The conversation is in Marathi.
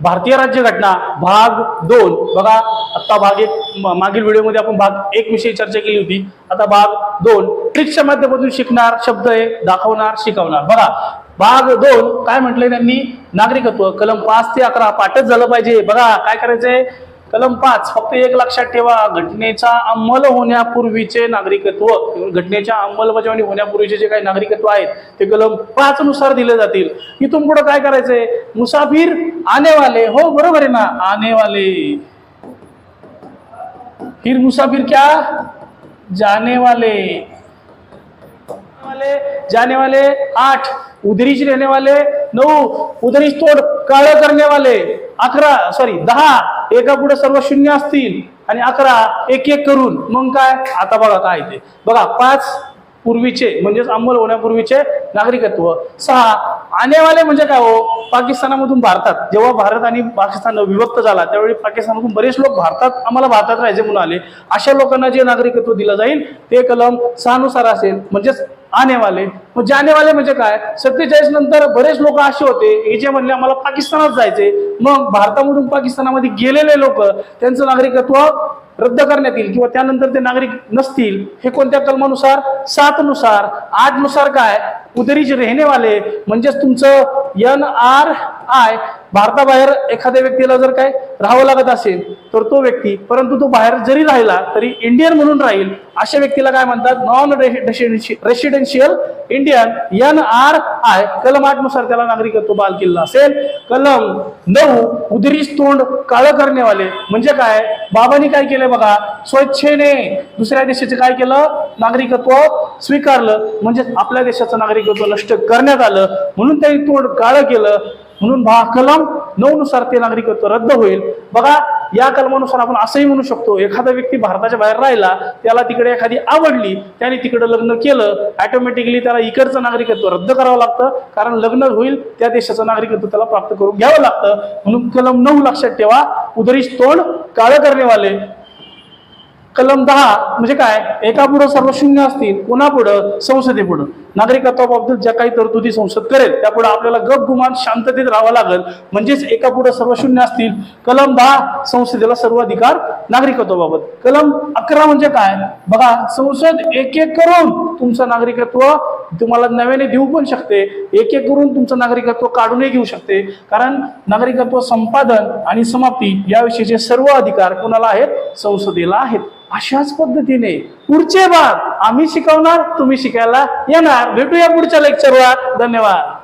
भारतीय राज्यघटना भाग दोन. बघा आता भाग एक मागील व्हिडिओमध्ये आपण भाग एक विषयी चर्चा केली होती. आता भाग दोन ट्रिक्सच्या माध्यमातून शिकणार शब्द आहे दाखवणार शिकवणार. बघा भाग दोन काय म्हटलंय त्यांनी? नागरिकत्व कलम पाच ते अकरा पाठच झालं पाहिजे. बघा काय करायचंय? कलम पाच फक्त एक लक्षात ठेवा घटनेचा अंमल होण्यापूर्वीचे नागरिकत्व घटनेच्या अंमलबजावणी होण्यापूर्वीचे जे काही नागरिकत्व आहेत ते कलम पाच नुसार दिले जातील. इथून पुढे काय करायचंय? मुसाफिर आनेवाले. हो बरोबर आहे ना आने वाले फिर मुसाफिर क्या? जाने वाले वाले जाने वाले आठ. उदरीच रहने वाले नऊ उदरीच तोड काळ करने वाले अकरा सॉरी दहा एका पुढे सर्व शून्य असतील आणि अकरा एक एक करून मग काय? आता बघा काय ते. बघा पाच पूर्वीचे म्हणजेच अंमल होण्यापूर्वीचे नागरिकत्व. सहा आणेवाले म्हणजे काय हो? पाकिस्तानामधून भारतात जेव्हा भारत आणि पाकिस्तान विभक्त झाला त्यावेळी पाकिस्तानातून बरेच लोक भारतात आम्हाला भारतात राहायचे म्हणून आले. अशा लोकांना जे नागरिकत्व दिलं जाईल ते कलम सहानुसार असेल. म्हणजेच आनेवाले. मग जानेवाले म्हणजे काय? सत्तेचाळीस नंतर बरेच लोक असे होते हे जे म्हणले आम्हाला पाकिस्तानात जायचे. मग भारतामधून पाकिस्तानामध्ये गेलेले लोक त्यांचं नागरिकत्व रद्द करण्यात येईल किंवा त्यानंतर ते नागरिक नसतील हे कोणत्या कलमानुसार? सातनुसार. आठनुसार नुसार काय? उदरीज रेहनेवाले म्हणजेच तुमचं एन आर आय भारताबाहेर एखाद्या व्यक्तीला जर काय राहावं लागत असेल तर तो व्यक्ती परंतु तो बाहेर जरी राहिला तरी इंडियन म्हणून राहील अशा व्यक्तीला काय म्हणतात? Non residential Indian N R I कलम आठनुसार त्याला नागरिकत्व बाल किल्ला असेल. कलम नऊ उदरीच तोंड काळं करण्यावाले. म्हणजे काय? बाबांनी काय केलंय बघा? स्वच्छेने दुसऱ्या देशाचे काय केलं? नागरिकत्व स्वीकारलं. म्हणजे आपल्या देशाचं नागरिकत्व नष्ट करण्यात आलं. म्हणून त्यांनी तोंड काळं केलं. म्हणून भा कलम नऊ नुसार ते नागरिकत्व रद्द होईल. बघा या कलमानुसार आपण असंही म्हणू शकतो एखादा व्यक्ती भारताच्या बाहेर राहिला त्याला तिकडे एखादी आवडली त्याने तिकडे लग्न केलं ऑटोमॅटिकली त्याला इकडचं नागरिकत्व रद्द करावं लागतं कारण लग्न होईल त्या देशाचं नागरिकत्व त्याला प्राप्त करून घ्यावं लागतं. म्हणून कलम नऊ लक्षात ठेवा उदरीस तोंड काळं करणेवाले कलम दहा म्हणजे काय? एका पुढं सर्व शून्य असतील कोणापुढं? संसदेपुढं. नागरिकत्वाबाबतीत ज्या काही तरतुदी संसद करेल त्यापुढे आपल्याला गप गुमान शांततेत राहावं लागेल. म्हणजेच एका पुढं सर्व शून्य असतील. कलम दहा संसदेला सर्व अधिकार नागरिकत्वाबाबत. कलम अकरा म्हणजे काय? बघा संसद एक एक करून तुमचं नागरिकत्व तुम्हाला नव्याने देऊ पण शकते. एक एक करून तुमचं नागरिकत्व काढूनही घेऊ शकते. कारण नागरिकत्व संपादन आणि समाप्ती याविषयीचे सर्व अधिकार कोणाला आहेत? संसदेला आहेत. अशाच पद्धतीने पुढचे भाग आम्ही शिकवणार तुम्ही शिकायला येणार. भेटूया पुढच्या लेक्चरला धन्यवाद.